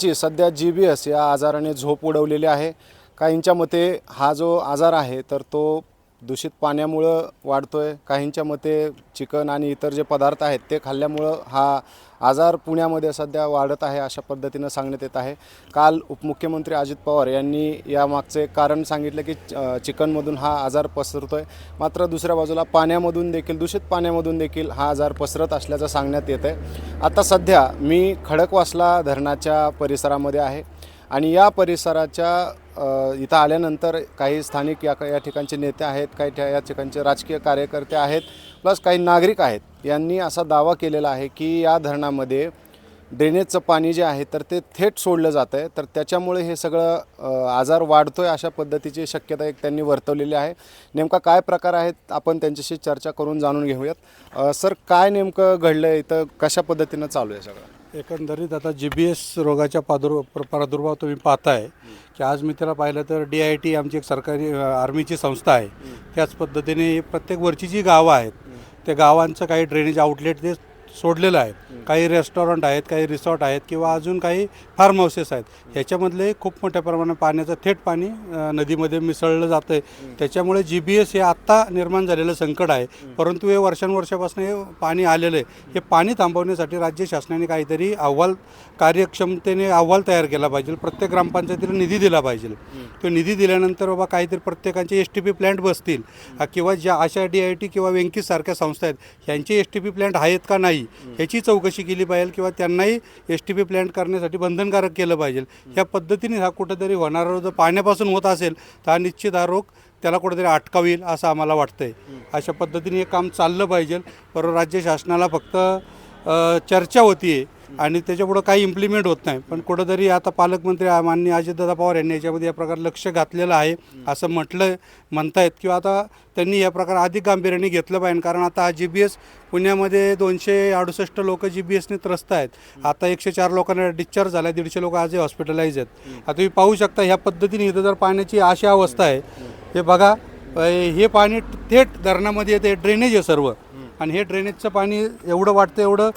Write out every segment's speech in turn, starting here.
ची सध्या G B S या आजाराने झोप उडवलेली आहे. काहींच्या मते हा जो आजार आहे तर तो दूषित पाण्यामुळं वाढतोय. काहींच्या मते चिकन आणि इतर जे पदार्थ आहेत ते खाल्ल्यामुळं हा आजार पुण्यामध्ये सध्या वाढत आहे अशा पद्धतीनं सांगण्यात येत आहे. काल उपमुख्यमंत्री अजित पवार यांनी यामागचे कारण सांगितलं की चिकनमधून हा आजार पसरतो आहे मात्र दुसऱ्या बाजूला पाण्यामधून देखील दूषित पाण्यामधून देखील हा आजार पसरत असल्याचं सांगण्यात येत आहे आता सध्या मी खडकवासला धरणाच्या परिसरामध्ये आहे. आणि या परिसराच्या इथं आल्यानंतर काही स्थानिक या या ठिकाणचे नेते आहेत काही या ठिकाणचे राजकीय कार्यकर्ते आहेत प्लस काही नागरिक आहेत. यांनी असा दावा केलेला आहे की या धरणामध्ये ड्रेनेजचं पाणी जे आहे तर ते थेट सोडलं जातं आहे. तर त्याच्यामुळे हे सगळं आजार वाढतो आहे अशा पद्धतीची शक्यता एक त्यांनी वर्तवलेली आहे. नेमका काय प्रकार आहेत आपण त्यांच्याशी चर्चा करून जाणून घेऊयात. सर काय नेमकं घडलं आहे इथं कशा पद्धतीनं चालू आहे सगळं? एकंदरीत आता जी बी एस रोगाच्या प्रादुर्भाव प्र- प्रादुर्भाव तुम्ही पाहताय की आज मी त्याला पाहिलं तर डी आय टी आमची एक सरकारी आर्मीची संस्था आहे. त्याच पद्धतीने प्रत्येक वरची जी गावं आहेत त्या गावांचं काही ड्रेनेज आउटलेट ते सोडलेलं आहे. काही रेस्टॉरंट आहेत काही रिसॉर्ट आहेत किंवा अजून काही फार्म हाऊसेस आहेत. ह्याच्यामधले खूप मोठ्या प्रमाणात पाण्याचं थेट पाणी नदीमध्ये मिसळलं जातं आहे त्याच्यामुळे जी बी एस हे आत्ता निर्माण झालेलं संकट आहे. परंतु हे वर्षानुवर्षापासून हे पाणी आलेलं आहे. हे पाणी थांबवण्यासाठी राज्य शासनाने काहीतरी अहवाल कार्यक्षमतेने अहवाल तयार केला पाहिजे. प्रत्येक ग्रामपंचायतीला निधी दिला पाहिजे. तो निधी दिल्यानंतर बाबा काहीतरी प्रत्येकांचे एस टी पी प्लॅन्ट बसतील. किंवा ज्या अशा डी आय टी किंवा वेंकीसारख्या संस्था आहेत ह्यांचे एस टी पी प्लॅन्ट आहेत का नाही? ह्याची चौकशी केली पाहिजे किंवा त्यांनाही एस टी पी प्लॅन्ट करण्यासाठी बंधनकारक केलं पाहिजे. ह्या पद्धतीने हा कुठंतरी होणारा जर पाण्यापासून होत असेल तर हा निश्चित हा रोग त्याला कुठेतरी अटकाव असं आम्हाला वाटतंय. अशा पद्धतीने हे काम चाललं पाहिजे. पर राज्य शासनाला फक्त चर्चा होती आहे आणि त्याच्यापुढं काही इम्प्लिमेंट होत नाही. पण कुठंतरी आता पालकमंत्री माननीय अजितदादा पवार यांनी याच्यामध्ये या प्रकारे लक्ष घातलेलं आहे असं म्हटलं म्हणतायत. किंवा आता त्यांनी या प्रकार अधिक गांभीर्याने घेतलं पाहिजे. कारण आता हा जी बी एस पुण्यामध्ये दोनशे अडुसष्ट लोक जी बी एसने त्रस्त आहेत. आता एकशे चार लोकांना डिस्चार्ज झाला दीडशे लोक आजही हॉस्पिटलाइज आहेत. आता तुम्ही पाहू शकता ह्या पद्धतीने इथं जर पाण्याची अशी अवस्था आहे. हे बघा हे पाणी थेट धरणामध्ये येते. ड्रेनेज आहे सर्व. आणि हे ड्रेनेजचं पाणी एवढं वाटतं एवढं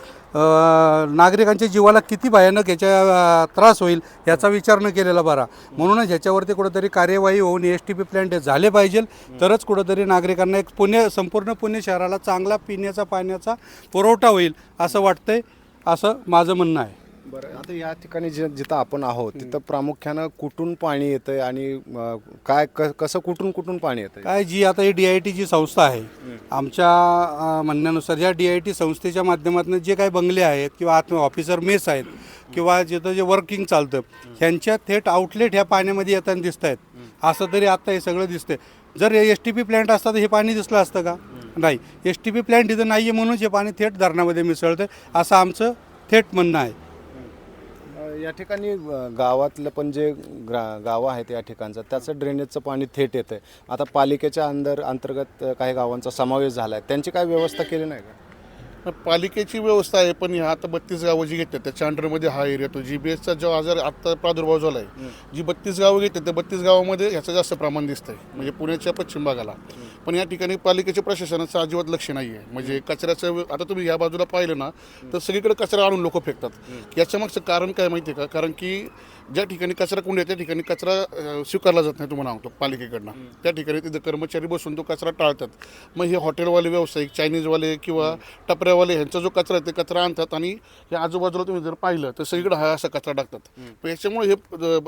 नागरिकांच्या जीवाला किती भयानक याच्या त्रास होईल याचा विचार न केलेला बरा. म्हणूनच ह्याच्यावरती कुठंतरी कार्यवाही होऊन एस टी पी प्लॅन्ट झाले पाहिजे. तरच कुठंतरी नागरिकांना एक पुणे संपूर्ण पुणे शहराला चांगला पिण्याचा पाण्याचा पुरवठा होईल असं वाटतंय असं माझं म्हणणं आहे. बरं आता या ठिकाणी जे जिथं आपण आहोत तिथं प्रामुख्यानं कुठून पाणी येतंय आणि काय क- कसं कुठून कुठून पाणी येतं काय जी आता ही डी आय टी जी संस्था आहे आमच्या अ, म्हणण्यानुसार या डी आय टी संस्थेच्या माध्यमातून जे काही बंगले आहेत किंवा आत ऑफिसर मेस आहेत किंवा जिथं जे वर्किंग चालतं ह्यांच्या थेट आउटलेट ह्या पाण्यामध्ये येताना दिसत आहेत असं तरी आत्ता हे सगळं दिसतंय. जर एस टी पी प्लॅन्ट असता तर हे पाणी दिसलं असतं का? नाही. एस टी पी प्लॅन्ट इथं नाही आहे म्हणून हे पाणी थेट धरणामध्ये मिसळतं असं आमचं थेट म्हणणं आहे. या ठिकाणी गावातलं पण जे ग्रा गावं आहेत या ठिकाणचं त्याचं ड्रेनेजचं पाणी थेट येतं आहे आता पालिकेच्या अंदर अंतर्गत काही गावांचा समावेश झाला आहे त्यांची काय व्यवस्था केली नाही का? पालिकेची व्यवस्था आहे पण ह्या आता बत्तीस गावं जी घेतात त्याच्या अंडरमध्ये हा एरिया तो जी बी एसचा जो आजार आता प्रादुर्भाव झाला आहे जी बत्तीस गावं घेतात त्या बत्तीस गावामध्ये ह्याचं जास्त प्रमाण दिसतंय म्हणजे पुण्याच्या पश्चिम भागाला. पण या ठिकाणी पालिकेच्या प्रशासनाचं अजिबात लक्ष नाही आहे म्हणजे कचऱ्याचं आता तुम्ही या बाजूला पाहिलं ना तर सगळीकडे कचरा आणून लोक फेकतात. याच्या मागचं कारण काय माहिती आहे का? कारण की ज्या ठिकाणी कचरा कुंड आहे त्या ठिकाणी कचरा स्वीकारला जात नाही तुम्हाला सांगतो पालिकेकडनं. त्या ठिकाणी तिथं कर्मचारी बसून तो कचरा टाळतात. मग हे हॉटेलवाले व्यावसायिक चायनीजवाले किंवा टपऱ्यावाले ह्यांचा जो कचरा आहे ते कचरा आणतात आणि हे आजूबाजूला तुम्ही जर पाहिलं तर सगळीकडे हा असा कचरा टाकतात. पण याच्यामुळे हे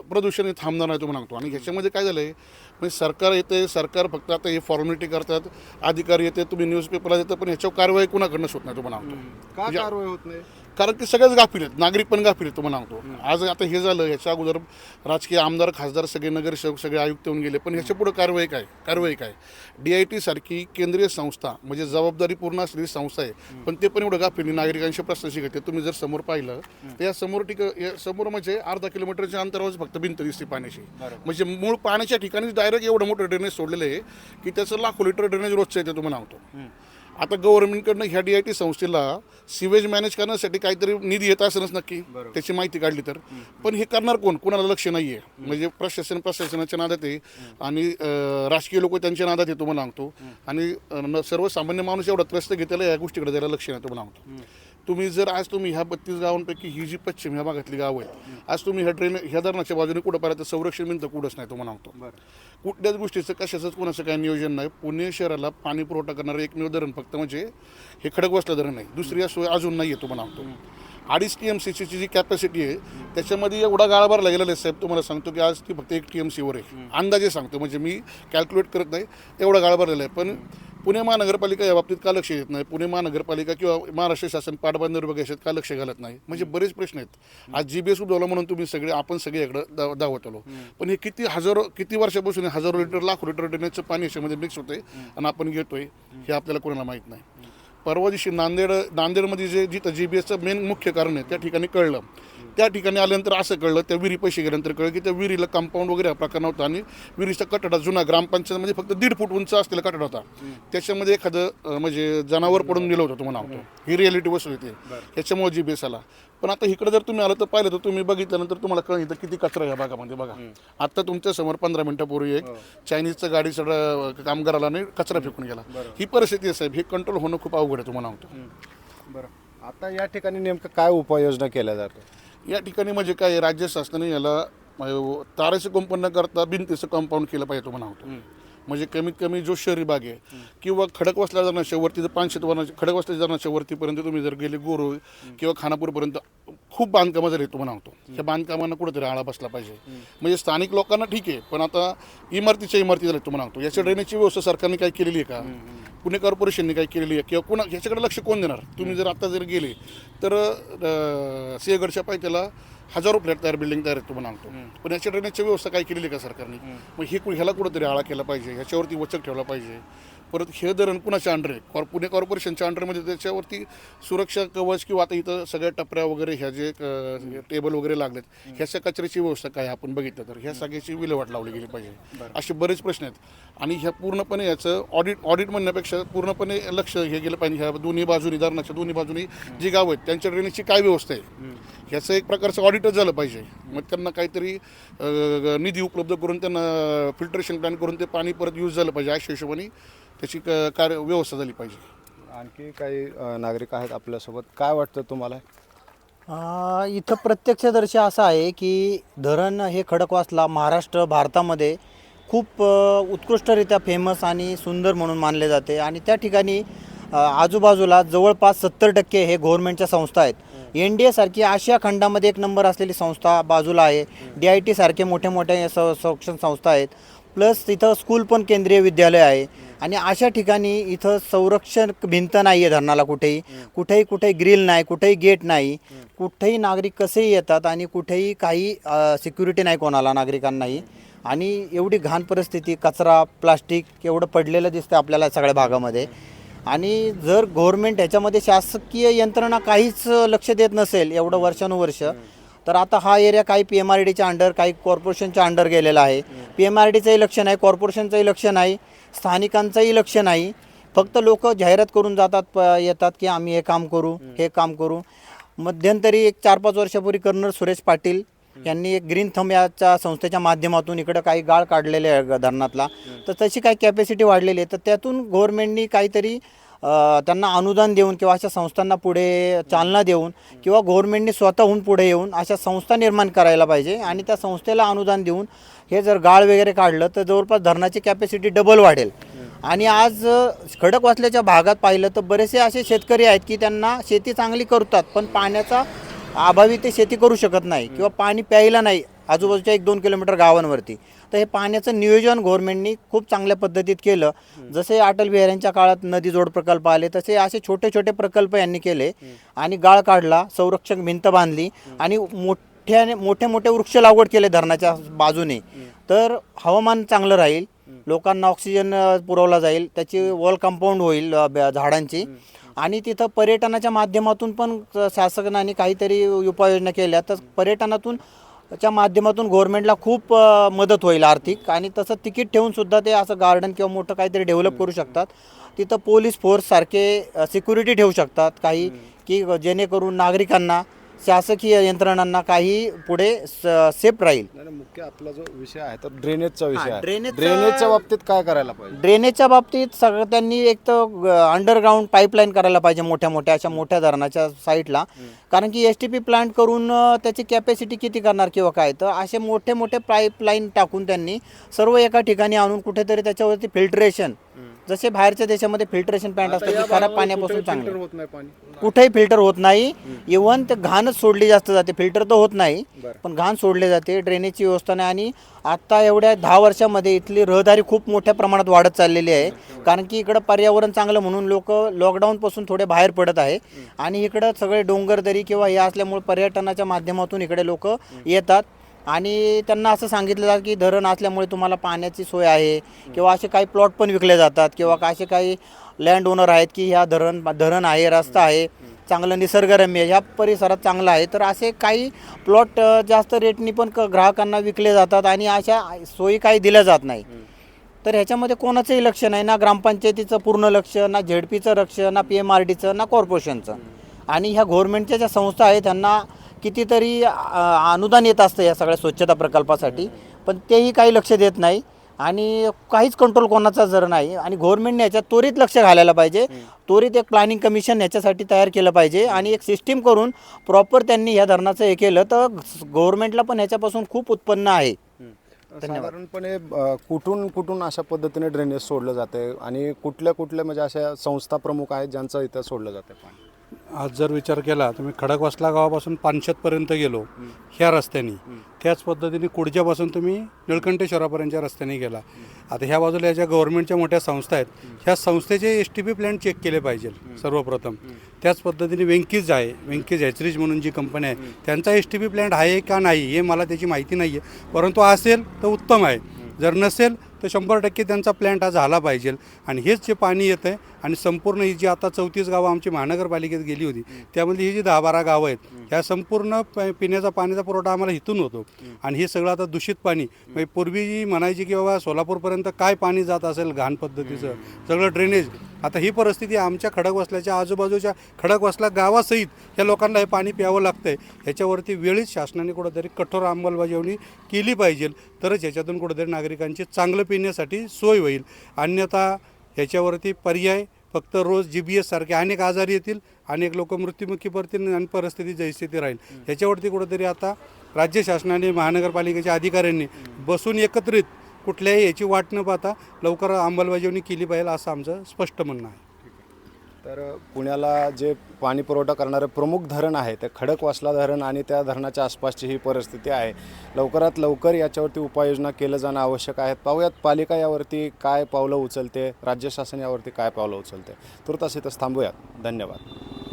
प्रदूषण हे थांबणार नाही तुम्हाला सांगतो आणि ह्याच्यामध्ये काय झालं आहे म्हणजे सरकार येते सरकार फक्त आता हे फॉर्मॅलिटी करतात अधिकारी येते तुम्ही न्यूजपेपरला देतं पण ह्याच्यावर कारवाई कुणाकडनंच होत नाही तुम्हाला सांगतो का कारवाई होत नाही? कारण की सगळेच गाफील आहेत. नागरिक पण गाफील आहेत तुम्हाला सांगतो आज आता हे झालं ह्याच्या अगोदर राजकीय आमदार खासदार सगळे नगरसेवक सगळे आयुक्त होऊन गेले. पण ह्याच्या पुढे कारवाई काय? कारवाई काय? डी आय टी सारखी केंद्रीय संस्था म्हणजे जबाबदारी पूर्ण असलेली संस्था आहे. पण ते पण एवढं गाफील. नागरिकांशी प्रश्न घेते तुम्ही जर समोर पाहिलं तर या समोर ठिक समोर म्हणजे अर्धा किलोमीटरच्या अंतरावर फक्त भिंत दिसते पाण्याची. म्हणजे मूळ पाण्याच्या ठिकाणी डायरेक्ट एवढं मोठं ड्रेनेज सोडलेलं आहे की त्याचं लाखो लिटर ड्रेनेज रोजचं येते तुम्हाला सांगतो आता गव्हर्नमेंटकडनं ह्या डी आय टी संस्थेला सिवेज मॅनेज करण्यासाठी काहीतरी निधी येत असेलच नक्की त्याची माहिती काढली तर. पण हे करणार कोण? कोणाला लक्ष नाही आहे म्हणजे प्रशासन प्रशासनाच्या नादात आहे. आणि राजकीय लोक त्यांच्या नादात आहे तुम्हाला सांगतो. आणि सर्वसामान्य माणूस एवढा त्रस्त घेतलेला या गोष्टीकडे द्यायला लक्ष नाही तुम्हाला सांगतो. तुम्ही जर आज तुम्ही ह्या बत्तीस गावांपैकी ही जी पश्चिम ह्या भागातली गावं आहेत आज तुम्ही ह्या ट्रेन ह्या धरणाच्या बाजूने कुठं पाहिलं तर संरक्षण भिंत कुठंच नाही तुम्हाला सांगतो कुठल्याच गोष्टीचं कशाचंच कोणाचं काही नियोजन नाही. पुणे शहराला पाणी पुरवठा करणारं एकमेव धरण फक्त म्हणजे हे खडकवासला धरण आहे. दुसरी सोय अजून नाही आहे तुम्हाला सांगतो अडीच टी एम सीची जी कॅपॅसिटी आहे त्याच्यामध्ये एवढा गाळा भरला गेलेला आहे साहेब तुम्हाला सांगतो की आज ती फक्त एक टी एम सीवर आहे अंदाजे सांगतो म्हणजे मी कॅल्क्युलेट करत नाही एवढा गाळा भरलेला आहे. पण पुणे महानगरपालिका या बाबतीत का लक्ष देत नाही? पुणे महानगरपालिका किंवा महाराष्ट्र शासन पाटबंदर वगैरे याच्यात का लक्ष घालत नाही? म्हणजे बरेच प्रश्न आहेत. आज जी बी एस उद्भवला म्हणून तुम्ही सगळे आपण सगळे इकडं दाव दावत आलो पण हे किती हजारो किती वर्षापासून हजारो लिटर लाखो लिटर ड्रेनेजचं पाणी याच्यामध्ये मिक्स होतंय आणि आपण घेतोय हे आपल्याला कोणाला माहीत नाही. परवा दिवशी नांदेड नांदेडमध्ये जे जिथं जी बी एसचं मेन मुख्य कारण आहे त्या ठिकाणी कळलं. त्या ठिकाणी आल्यानंतर असं कळलं त्या विहिरी पैसे गेल्यानंतर कळलं की त्या विहिरीला कंपाऊंड वगैरे हा प्रकार नव्हता आणि विहिरीचा कटडा जुना ग्रामपंचायतमध्ये फक्त दीड फूट उंच असलेला कटडा होता. त्याच्यामध्ये एखादं म्हणजे जनावर पडून गेलं होतं तुम्हाला. ही रिॲलिटी बसली होती त्याच्यामुळे जी बी एस आला. पण आता इकडे जर तुम्ही आलं तर पाहिलं तर तुम्ही बघितल्यानंतर तुम्हाला कळलं इथं किती कचरा आहे या भागामध्ये बघा. आता तुमच्यासमोर पंधरा मिनिटापूर्वी एक चायनीजचं गाडी सगळं कामगाराला आणि कचरा फेकून गेला. ही परिस्थिती आहे साहेब हे कंट्रोल होणं खूप अवघड आहे तुम्हाला सांगतो. बरं. आता या ठिकाणी नेमकं काय उपाययोजना केल्या जातात? या ठिकाणी म्हणजे काय राज्य शासनाने याला ताराचं कंपन न करता भिंतीचं कंपाऊंड केलं पाहिजे तुम्हाला सांगतो. म्हणजे कमीत कमी जो शहरी भाग आहे किंवा खडकवासला धरणाच्या वरती जर पाचशे वरणाच्या खडकवासला धरणाच्या वरतीपर्यंत तुम्ही जर गेले गोरो किंवा खानापूरपर्यंत खूप बांधकामं जर तुम्हाला सांगतो त्या बांधकामांना कुठेतरी आळा बसला पाहिजे. म्हणजे स्थानिक लोकांना ठीक आहे पण आता इमारतीच्या इमारती झाल्या तुम्हाला सांगतो याच्या ड्रेनेजची व्यवस्था सरकारने काय केलेली आहे का? पुणे कॉर्पोरेशनने काय केलेली आहे? किंवा कुणा ह्याच्याकडे लक्ष कोण देणार? तुम्ही जर आता जर गेले तर सिंहगडच्या पायथ्याला हजारो फ्लॅट तयार बिल्डिंग तयार आहेत तुम्हाला सांगतो. पण याच्या ड्रेनेजची व्यवस्था काय केलेली आहे का सरकारने? मग हे ह्याला कुठेतरी आळा केला पाहिजे ह्याच्यावरती वचक ठेवला पाहिजे. परत हे धरण कुणाच्या अंडर आहे. कॉर पुणे कॉर्पोरेशनच्या अंडरमध्ये त्याच्यावरती सुरक्षा कवच किंवा आता इथं सगळ्या टपऱ्या वगैरे ह्या जे टेबल वगैरे लागलेत ह्याच्या कचऱ्याची व्यवस्था काय आपण बघितलं तर? ह्या सगळ्याची विल्हेवाट लावली गेली पाहिजे. असे बरेच प्रश्न आहेत. आणि ह्या पूर्णपणे याचं ऑडिट ऑडिट म्हणण्यापेक्षा पूर्णपणे लक्ष हे गेलं पाहिजे. ह्या दोन्ही बाजूनी धरणाच्या दोन्ही बाजूनी जी गावं आहेत त्यांच्या ड्रेनेजची काय व्यवस्था आहे? ह्याचं एक प्रकारचं ऑडिटच झालं पाहिजे. मग त्यांना काहीतरी निधी उपलब्ध करून त्यांना फिल्टरेशन प्लॅन करून ते पाणी परत यूज झालं पाहिजे अशा हिशोबाने. त्याची क- कार्य व्यवस्था झाली पाहिजे. आणखी काही अ, नागरिक आहेत आपल्यासोबत. काय वाटतं तुम्हाला? आ, इथं प्रत्यक्षदर्शी असं आहे की धरण हे खडकवासला महाराष्ट्र भारतामध्ये खूप अ, उत्कृष्टरित्या फेमस आणि सुंदर म्हणून मानले जाते. आणि त्या ठिकाणी अ, आजूबाजूला जवळपास सत्तर टक्के हे गव्हर्नमेंटच्या संस्था आहेत. एन डी एसारखी आशिया खंडामध्ये एक नंबर असलेली संस्था बाजूला आहे. डी आय टी सारखे मोठे मोठे स संरक्षण संस्था आहेत. प्लस इथं स्कूल पण केंद्रीय विद्यालय आहे. आणि अशा ठिकाणी इथं संरक्षण भिंत नाही आहे धरणाला कुठेही. कुठेही कुठेही ग्रिल नाही कुठेही गेट नाही. कुठेही नागरिक कसेही येतात आणि कुठेही काही सिक्युरिटी नाही कोणाला नागरिकांनाही. आणि एवढी घाण परिस्थिती कचरा प्लास्टिक एवढं पडलेलं दिसतं आपल्याला सगळ्या भागामध्ये. आणि जर गव्हर्नमेंट ह्याच्यामध्ये शासकीय यंत्रणा काहीच लक्ष देत नसेल एवढं वर्षानुवर्ष तर आता हा एरिया काही पी एम आर डीच्या अंडर काही कॉर्पोरेशनच्या अंडर गेलेला आहे. पी एम आर डीचंही लक्ष नाही कॉर्पोरेशनचंही लक्ष नाही. स्थानिकांचंही लक्ष नाही. फक्त लोक जाहिरात करून जातात प येतात की आम्ही हे काम करू हे काम करू. मध्यंतरी एक चार पाच वर्षापूर्वी कर्नल सुरेश पाटील यांनी एक ग्रीन थंब याच्या संस्थेच्या माध्यमातून इकडं काही गाळ काढलेले आहे धरणातला. तर तशी काही कॅपॅसिटी वाढलेली आहे. तर त्यातून गव्हर्नमेंटनी काहीतरी त्यांना अनुदान देऊन किंवा अशा संस्थांना पुढे चालना देऊन किंवा गव्हर्नमेंटने स्वतःहून पुढे येऊन अशा संस्था निर्माण करायला पाहिजे आणि त्या संस्थेला अनुदान देऊन हे जर गाळ वगैरे काढलं तर जवळपास धरणाची कॅपॅसिटी डबल वाढेल. आणि आज खडक वाचल्याच्या भागात पाहिलं तर बरेचसे असे शेतकरी आहेत की त्यांना शेती चांगली करतात पण पाण्याचा अभावी ते शेती करू शकत नाही किंवा पाणी प्यायला नाही आजूबाजूच्या एक दोन किलोमीटर गावांवरती. तर हे पाण्याचं नियोजन गव्हर्नमेंटनी खूप चांगल्या पद्धतीत केलं. जसे अटल बिहारींच्या काळात नदी जोड प्रकल्प आले तसे असे छोटे छोटे प्रकल्प यांनी केले आणि गाळ काढला संरक्षक भिंत बांधली आणि मोठ्याने मोठे मोठे वृक्ष लागवड केले धरणाच्या बाजूने. तर हवामान चांगलं राहील लोकांना ऑक्सिजन पुरवला जाईल त्याची वॉल कंपाऊंड होईल झाडांची. आणि तिथं पर्यटनाच्या माध्यमातून पण शासनाने काहीतरी उपाययोजना केल्या. तर पर्यटनातून च्या माध्यमातून गव्हर्नमेंटला खूप मदत होईल आर्थिक. आणि तसं तिकीट ठेवूनसुद्धा ते असं गार्डन किंवा मोठं काहीतरी डेव्हलप करू शकतात. तिथं पोलीस फोर्स सारखे सिक्युरिटी ठेवू शकतात काही की जेणेकरून नागरिकांना शासकीय यंत्रणांना काही पुढे सेफ राहील. नाही, नाही, मुख्य आपला जो विषय आहे तर ड्रेनेजचा विषय आहे. ड्रेनेजचा- ड्रेनेजच्या बाबतीत काय करायला पाहिजे? ड्रेनेजच्या बाबतीत सगळं त्यांनी एक तर अंडरग्राऊंड पाईपलाईन करायला पाहिजे मोठ्या मोठ्या अशा मोठ्या धरणाच्या साईडला कारण की एस टी पी प्लांट करून अ, त्याची कॅपॅसिटी किती करणार किंवा काय? तर असे मोठे मोठे पाईपलाईन टाकून त्यांनी सर्व एका ठिकाणी आणून कुठेतरी त्याच्यावरती फिल्ट्रेशन जसे बाहेरच्या देशामध्ये फिल्ट्रेशन प्लांट असतात की खराब पाण्यापासून चांगलं. होत नाही पाणी. कुठेही फिल्टर होत नाही. इवन ते घाणच सोडली जास्त जाते. फिल्टर तर होत नाही पण घाण सोडले जाते ड्रेनेजची व्यवस्था नाही. आणि आत्ता एवढ्या दहा वर्षामध्ये इथली रहदारी खूप मोठ्या प्रमाणात वाढत चाललेली आहे. कारण की इकडं पर्यावरण चांगलं म्हणून लोक लॉकडाऊनपासून थोडे बाहेर पडत आहे. आणि इकडं सगळे डोंगरदरी किंवा हे असल्यामुळे पर्यटनाच्या माध्यमातून इकडे लोक येतात. आणि त्यांना असं सांगितलं जातं की धरण असल्यामुळे तुम्हाला पाण्याची सोय आहे किंवा असे काही प्लॉट पण विकले जातात किंवा असे काही लँड ओनर आहेत की ह्या धरण धरण आहे रस्ता आहे चांगलं निसर्गरम्य ह्या परिसरात चांगलं आहे. तर असे काही प्लॉट जास्त रेटनी पण क ग्राहकांना विकले जातात आणि अशा सोयी काही दिल्या जात नाही. तर ह्याच्यामध्ये कोणाचंही लक्ष नाही ना ग्रामपंचायतीचं पूर्ण लक्ष ना झेडपीचं लक्ष ना पी एम आर डीचं ना कॉर्पोरेशनचं आणि ह्या गव्हर्नमेंटच्या ज्या संस्था आहेत त्यांना कितीतरी अ, अनुदान येत असतं या सगळ्या स्वच्छता प्रकल्पासाठी. पण तेही काही लक्ष देत नाही आणि काहीच कंट्रोल कोणाचा जर नाही आणि गव्हर्नमेंटने याच्यात त्वरित लक्ष घालायला पाहिजे. त्वरित एक प्लॅनिंग कमिशन याच्यासाठी तयार केलं पाहिजे आणि एक सिस्टीम करून प्रॉपर त्यांनी ह्या धरणाचं हे केलं तर गव्हर्नमेंटला पण ह्याच्यापासून खूप उत्पन्न आहे. साधारणपणे अ, कुठून कुठून अशा पद्धतीने ड्रेनेज सोडलं जाते आणि कुठल्या कुठल्या म्हणजे अशा संस्था प्रमुख आहेत ज्यांचं इथं सोडलं जाते पाणी? आज जर विचार केला तुम्ही खडकवासला गावापासून पानशेतपर्यंत गेलो ह्या रस्त्याने. त्याच पद्धतीने कुडजापासून तुम्ही निळकंठेश्वरापर्यंतच्या रस्त्याने गेला. आता ह्या बाजूला या ज्या गव्हर्नमेंटच्या मोठ्या संस्था आहेत ह्या संस्थेचे S T P plan check केले पाहिजे सर्वप्रथम. त्याच पद्धतीने वेंकीज आहे वेंकीज हॅचरीज म्हणून जी कंपनी आहे त्यांचा एस टी पी प्लॅन्ट आहे का नाही हे मला त्याची माहिती नाही आहे परंतु असेल तर उत्तम आहे. जर नसेल तर शंभर टक्के त्यांचा प्लॅन्ट हा झाला पाहिजे. आणि हेच जे पाणी येतं आहे आणि संपूर्ण ही जी आता चौतीस गावं आमची महानगरपालिकेत गेली होती त्यामध्ये ही जी दहा बारा गावं आहेत ह्या संपूर्ण प- पिण्याचा पाण्याचा पुरवठा आम्हाला इथून होतो. आणि हे सगळं आता दूषित पाणी म्हणजे पूर्वी जी म्हणायची की बाबा सोलापूरपर्यंत काय पाणी जात असेल घाण पद्धतीचं सगळं ड्रेनेज आता ही परिस्थिती आमच्या खडकवासल्याच्या आजूबाजूच्या खडकवासला गावासहित या लोकांना हे पाणी प्यावं लागतं आहे ह्याच्यावरती वेळीच शासनाने कुठंतरी कठोर अंमलबजावणी केली पाहिजे. तरच ह्याच्यातून कुठंतरी नागरिकांची चांगलं पिण्यासाठी सोय होईल. अन्यथा ह्याच्यावरती पर्याय फक्त रोज जी बी एससारखे अनेक आजार येतील अनेक लोक मृत्युमुखी पडतील आणि परिस्थिती जैस्थिती राहील. ह्याच्यावरती कुठंतरी आता राज्य शासनाने महानगरपालिकेच्या अधिकाऱ्यांनी बसून एकत्रित कुठल्याही याची वाट न पाहता लवकर अंमलबजावणी केली पाहिजे असं आमचं स्पष्ट म्हणणं आहे. तर पुण्याला जे पाणी पुरवठा करणारं प्रमुख धरण आहे ते खडकवासला धरण आणि त्या धरणाच्या आसपासची ही परिस्थिती आहे. लवकरात लवकर याच्यावरती उपाययोजना केलं जाणं आवश्यक आहे. पाहूयात पालिका यावरती काय पावलं उचलते राज्य शासन यावरती काय पावलं उचलते. तुर्तास इथंच थांबूयात. धन्यवाद.